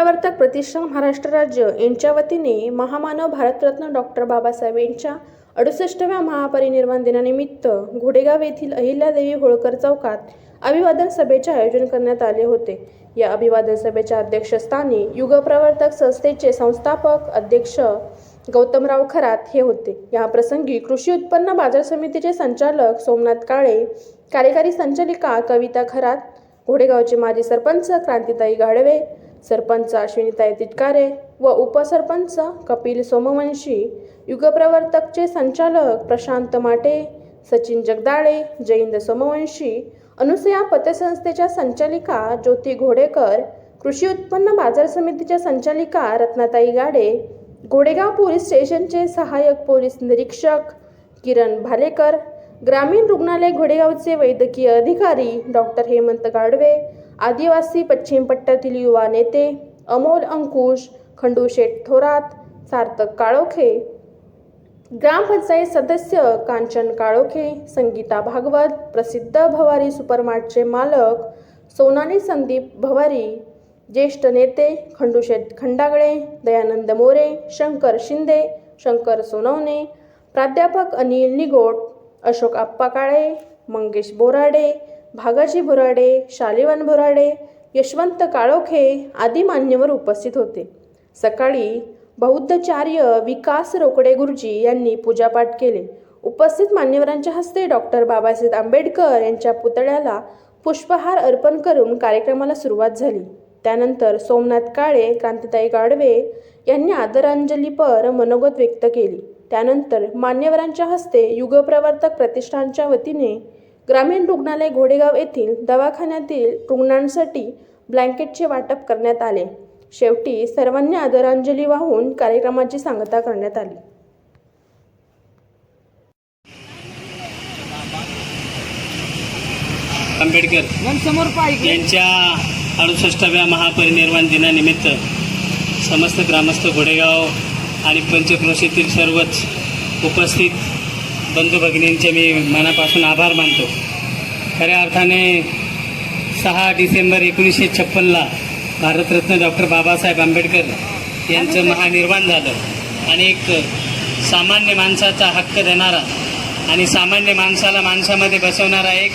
प्रवर्तक प्रतिष्ठान महाराष्ट्र राज्य यांच्या वतीने महामानव भारतरत्न डॉक्टर बाबासाहेब यांच्या अडुसष्टव्या महापरिनिर्वाण दिनानिमित्त घोडेगाव येथील अहिल्यादेवी होळकर चौकात अभिवादन सभेचे आयोजन करण्यात आले होते. या अभिवादन सभेच्या अध्यक्षस्थानी युगप्रवर्तक संस्थेचे संस्थापक अध्यक्ष गौतमराव खरात हे होते. या प्रसंगी कृषी उत्पन्न बाजार समितीचे संचालक सोमनाथ काळे कार्यकारी संचालिका कविता खरात घोडेगावचे माजी सरपंच क्रांतिताई गाढवे सरपंच अश्विनीताई तिटकारे व उपसरपंच कपिल सोमवंशी युगप्रवर्तकचे संचालक प्रशांत माटे सचिन जगदाळे जयंत सोमवंशी अनुसया पतसंस्थेच्या संचालिका ज्योती घोडेकर कृषी उत्पन्न बाजार समितीच्या संचालिका रत्नाताई गाडे घोडेगाव पोलीस स्टेशनचे सहाय्यक पोलीस निरीक्षक किरण भालेकर ग्रामीण रुग्णालय घोडेगावचे वैद्यकीय अधिकारी डॉक्टर हेमंत गाडवे आदिवासी पश्चिम पट्ट्यातील युवा नेते अमोल अंकुश खंडू शेठ थोरात सार्थक काळोखे ग्रामपंचायत सदस्य कांचन काळोखे संगीता भागवत प्रसिद्ध भवारी सुपरमार्टचे मालक सोनाली संदीप भवारी ज्येष्ठ नेते खंडूशेठ खंडागळे दयानंद मोरे शंकर शिंदे शंकर सोनवणे प्राध्यापक अनिल निगोट अशोक आप्पा काळे मंगेश बोराडे भागाजी बोराडे शालिवान बोराडे यशवंत काळोखे आदी मान्यवर उपस्थित होते. सकाळी बौद्धचार्य विकास रोकडे गुरुजी यांनी पूजापाठ केले. उपस्थित मान्यवरांच्या हस्ते डॉक्टर बाबासाहेब आंबेडकर यांच्या पुतळ्याला पुष्पहार अर्पण करून कार्यक्रमाला सुरुवात झाली. त्यानंतर सोमनाथ काळे क्रांतिताई गाडवे यांनी आदरांजलीपर मनोगत व्यक्त केली. त्यानंतर मान्यवरांच्या हस्ते युगप्रवर्तक प्रतिष्ठानच्या वतीने ग्रामीण रुग्णालय घोडेगाव येथील दवाखान्यातील रुग्णांसाठी ब्लँकेटचे वाटप करण्यात आले. शेवटी सर्वांनी आदरांजली वाहून कार्यक्रमाची सांगता करण्यात आली. आंबेडकर यांच्या अडुसष्टाव्या महापरिनिर्वाण दिनानिमित्त समस्त ग्रामस्थ घोडेगाव आणि पंचक्रोशीतील सर्वच उपस्थित बंधू भगिनींचे मी मनापासून आभार मानतो. खऱ्या अर्थाने सहा डिसेंबर एकोणीसशे छप्पनला भारतरत्न डॉक्टर बाबासाहेब आंबेडकर यांचं महानिर्वाण झालं. आणि एक सामान्य माणसाचा हक्क देणारा आणि सामान्य माणसाला माणसामध्ये बसवणारा एक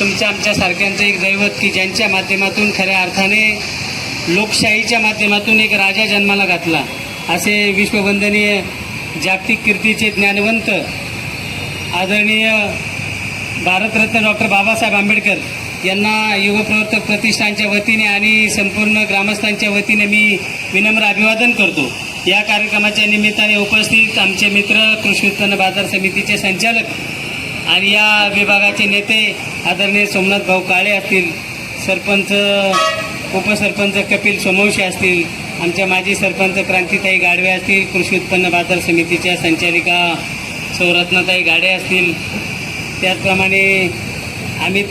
तुमच्या आमच्यासारख्यांचं एक दैवत की ज्यांच्या माध्यमातून खऱ्या अर्थाने लोकशाहीच्या माध्यमातून एक राजा जन्माला घातला. असे विश्ववंदनीय जागतिक कीर्तीचे ज्ञानवंत आदरणीय भारतरत्न डॉक्टर बाबासाहेब आंबेडकर यांना युवप्रवर्तक प्रतिष्ठानच्या वतीने आणि संपूर्ण ग्रामस्थांच्या वतीने मी विनम्र अभिवादन करतो. या कार्यक्रमाच्या निमित्ताने उपस्थित आमचे मित्र कृषी उत्पन्न बाजार समितीचे संचालक आणि या विभागाचे नेते आदरणीय सोमनाथ भाऊ काळे असतील सरपंच उपसरपंच कपिल सोमवशी असतील आमच्या माजी सरपंच क्रांतीताई गाडवे असतील कृषी उत्पन्न बाजार समितीच्या संचालिका सौरत्नाताई गाडे असतील त्याचप्रमाणे अमित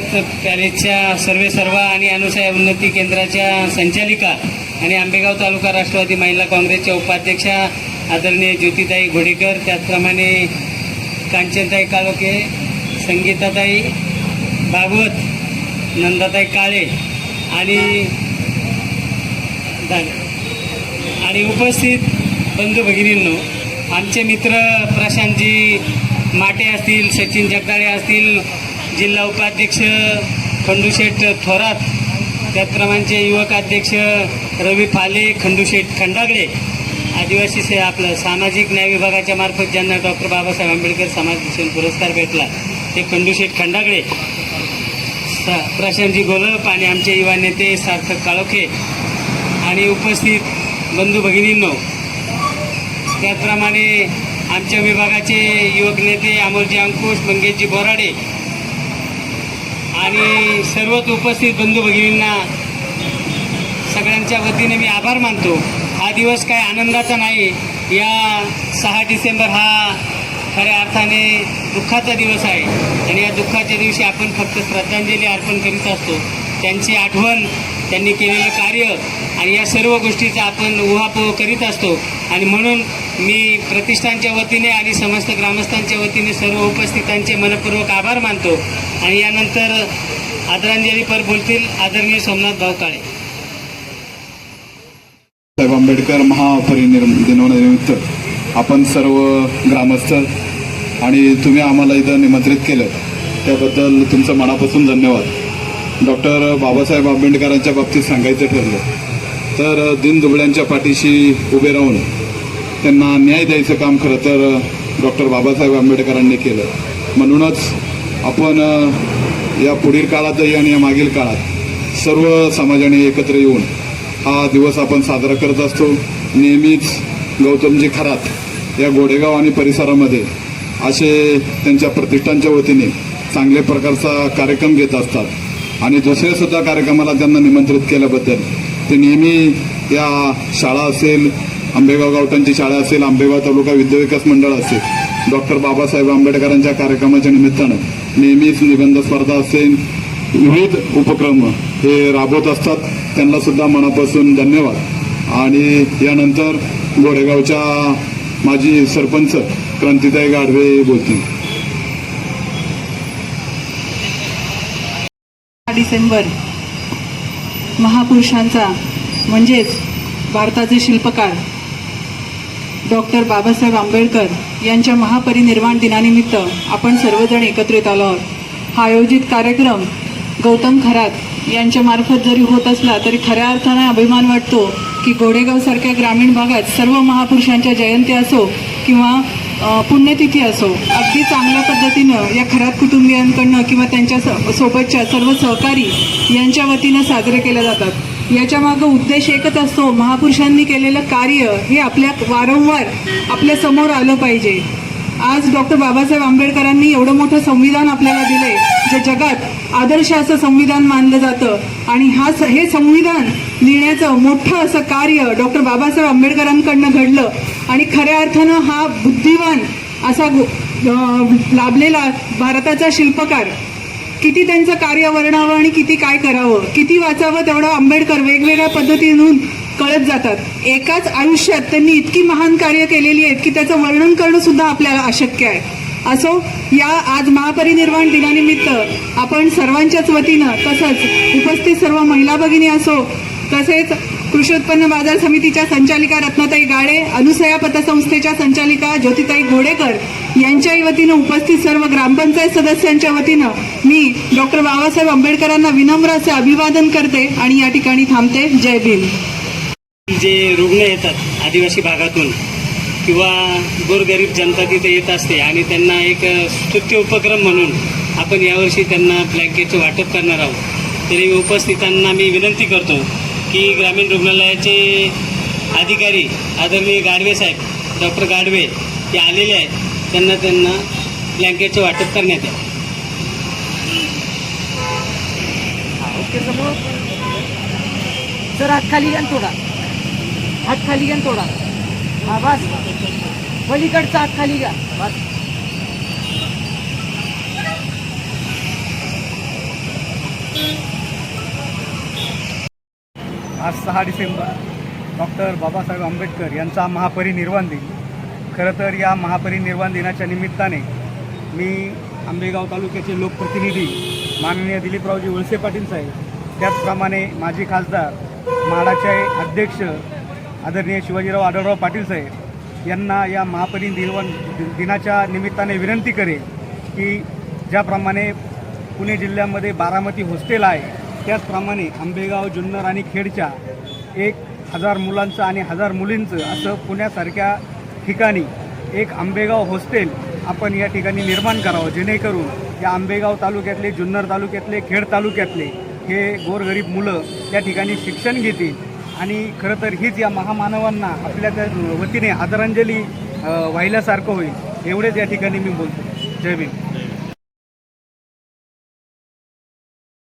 पॅलेसच्या सर्वे सर्वा आणि अनुसया उन्नती केंद्राच्या संचालिका आणि आंबेगाव तालुका राष्ट्रवादी महिला काँग्रेसच्या उपाध्यक्षा आदरणीय ज्योतिताई घोडेकर त्याचप्रमाणे कांचनताई कालोके संगीताताई भागवत नंदाताई काळे आणि झाले. आणि उपस्थित बंधू भगिनींनो आमचे मित्र प्रशांतजी माटे असतील सचिन जगदाळे असतील जिल्हा उपाध्यक्ष खंडूशेठ थोरात त्याचप्रमाणचे युवक अध्यक्ष रवी फाले खंडूशेठ खंडागळे आदिवासी से आपलं सामाजिक न्याय विभागाच्या मार्फत ज्यांना डॉक्टर बाबासाहेब आंबेडकर समाज भूषण पुरस्कार भेटला ते खंडूशेठ खंडागळे. सा प्रशांतजी गोलप आणि आमचे युवा नेते सार्थक काळोखे. आणि उपस्थित बंधू भगिनींनो त्याचप्रमाणे आमच्या विभागाचे युवक नेते अमोलजी अंकुश मंगेशजी बोराडे आणि सर्वच उपस्थित बंधू भगिनींना सगळ्यांच्या वतीने मी आभार मानतो. हा दिवस काय आनंदाचा नाही. या सहा डिसेंबर हा खऱ्या अर्थाने दुःखाचा दिवस आहे. आणि या दुःखाच्या दिवशी आपण फक्त श्रद्धांजली अर्पण करीत असतो. त्यांची आठवण त्यांनी केलेलं कार्य आणि या सर्व गोष्टीचा आपण उहापोह करीत असतो. आणि म्हणून मी प्रतिष्ठानच्या वतीने आणि समस्त ग्रामस्थांच्या वतीने सर्व उपस्थितांचे मनपूर्वक आभार मानतो. आणि यानंतर आदरांजलीपर बोलतील आदरणीय सोमनाथ भाऊ काळे साहेब आंबेडकर महापरिनिर्म दिनानिमित्त आपण सर्व ग्रामस्थ आणि तुम्ही आम्हाला इथं निमंत्रित केलं. त्याबद्दल तुमचं मनापासून धन्यवाद. डॉक्टर बाबासाहेब आंबेडकरांच्या बाबतीत सांगायचं ठरलं तर दिनदुबळ्यांच्या पाठीशी उभे राहून त्यांना न्याय द्यायचं काम खरं तर डॉक्टर बाबासाहेब आंबेडकरांनी केलं. म्हणूनच आपण या पुढील काळातही आणि या मागील काळात सर्व समाजाने एकत्र येऊन हा दिवस आपण साजरा करत असतो. नेहमीच गौतमजी खरात या गोडेगाव आणि परिसरामध्ये असे त्यांच्या प्रतिष्ठानच्या वतीने चांगल्या प्रकारचा कार्यक्रम घेत असतात. आणि दुसऱ्यासुद्धा कार्यक्रमाला त्यांना निमंत्रित केल्याबद्दल ते नेहमी या शाळा असेल आंबेगाव गावटांची शाळा असेल आंबेगाव तालुका विद्याविकास मंडळ असेल डॉक्टर बाबासाहेब आंबेडकरांच्या कार्यक्रमाच्या निमित्तानं नेहमीच निबंध स्पर्धा असेल विविध उपक्रम हे राबवत असतात. त्यांनासुद्धा मनापासून धन्यवाद. आणि यानंतर गोरेगावच्या माजी सरपंच क्रांतिताई गाढवे बोलतील. डिसेंबर महापुरुषांचा म्हणजेच भारताचे शिल्पकार डॉक्टर बाबासाहेब आंबेडकर यांच्या महापरिनिर्वाण दिनानिमित्त आपण सर्वजण एकत्रित आलो आहोत. हा आयोजित कार्यक्रम गौतम खरात यांच्या मार्फत जरी होत असला तरी खऱ्या अर्थाने अभिमान वाटतो की गोडेगावसारख्या ग्रामीण भागात सर्व महापुरुषांच्या जयंती असो किंवा पुण्यतिथी असो अगदी चांगल्या पद्धतीनं या खरात कुटुंबियांकडनं किंवा त्यांच्या स- सोबतच्या सर्व सहकारी यांच्या वतीनं साजरे केल्या जातात. याच्या मागं उद्देश एकच असतो महापुरुषांनी केलेलं कार्य हे आपल्या वारंवार आपल्यासमोर आलं पाहिजे. आज डॉक्टर बाबासाहेब आंबेडकरांनी एवढं मोठं संविधान आपल्याला दिले जे जगात आदर्श असं संविधान मानलं जातं. आणि हा स- हे संविधान लिहिण्याचं मोठं असं कार्य डॉक्टर बाबासाहेब आंबेडकरांकडनं घडलं. आणि खऱ्या अर्थानं हा बुद्धिवान असा लाभलेला भारताचा शिल्पकार. किती त्यांचं कार्य वर्णावं आणि किती काय करावं किती वाचावं तेवढं आंबेडकर वेगवेगळ्या पद्धतीनं कळत जातात. एकाच आयुष्यात त्यांनी इतकी महान कार्य केलेली आहेत की त्याचं वर्णन करणं सुद्धा आपल्याला अशक्य आहे. असो या आज महापरिनिर्वाण दिनानिमित्त आपण सर्वांच्याच वतीनं तसंच उपस्थित सर्व महिला भगिनी असो तसेच कृषी उत्पन्न बाजार समितीच्या संचालिका रत्नाताई गाडे अनुसया पतसंस्थेच्या संचालिका ज्योतिताई घोडेकर यांच्याही वतीनं उपस्थित सर्व ग्रामपंचायत सदस्यांच्या वतीनं मी डॉक्टर बाबासाहेब आंबेडकरांना विनम्र असे अभिवादन करते आणि या ठिकाणी थांबते. जय भीम. जे रुग्ण येतात आदिवासी भागातून किंवा गोरगरीब जनता तिथे येत असते आणि त्यांना एक स्तुत्य उपक्रम म्हणून आपण यावर्षी त्यांना ब्लँकेटचं वाटप करणार आहोत. तरी उपस्थितांना मी विनंती करतो की ग्रामीण रुग्णालयाचे अधिकारी आदरणीय गाडवे साहेब डॉक्टर गाडवे ते आलेले आहेत. त्यांना त्यांना ब्लँकेटचं वाटप करण्यात आहे सर हात खाली घ्या थोडा हात खाली घ्या थोडा हा बस. पलीकडचा हात खाली घ्या. बस. आज सहा डिसेंबर. डॉक्टर बाबासाहेब आंबेडकर यांचा महापरिनिर्वाण दिन. खरं तर या महापरिनिर्वाण दिनाच्या निमित्ताने मी आंबेगाव तालुक्याचे लोकप्रतिनिधी माननीय दिलीपरावजी वळसे पाटील साहेब त्याचप्रमाणे माजी खासदार माडाचे अध्यक्ष आदरणीय शिवाजीराव आढळराव पाटील साहेब यांना या महापरिनिर्वाण दि- दिनाच्या निमित्ताने विनंती करेन की ज्याप्रमाणे पुणे जिल्ह्यामध्ये बारामती हॉस्टेल आहे त्याचप्रमाणे आंबेगाव जुन्नर आणि खेडच्या एक हजार मुलांचं आणि हजार मुलींचं असं पुण्यासारख्या ठिकाणी एक आंबेगाव हॉस्टेल आपण या ठिकाणी निर्माण करावं जेणेकरून या आंबेगाव तालुक्यातले जुन्नर तालुक्यातले खेड तालुक्यातले हे गोरगरीब मुलं त्या ठिकाणी शिक्षण घेतील. आणि खरं तर हीच या महामानवांना आपल्या त्या वतीने आदरांजली व्हायल्यासारखं वाहिल्यासारखं होईल. एवढेच या ठिकाणी मी बोलतो. जय भीम.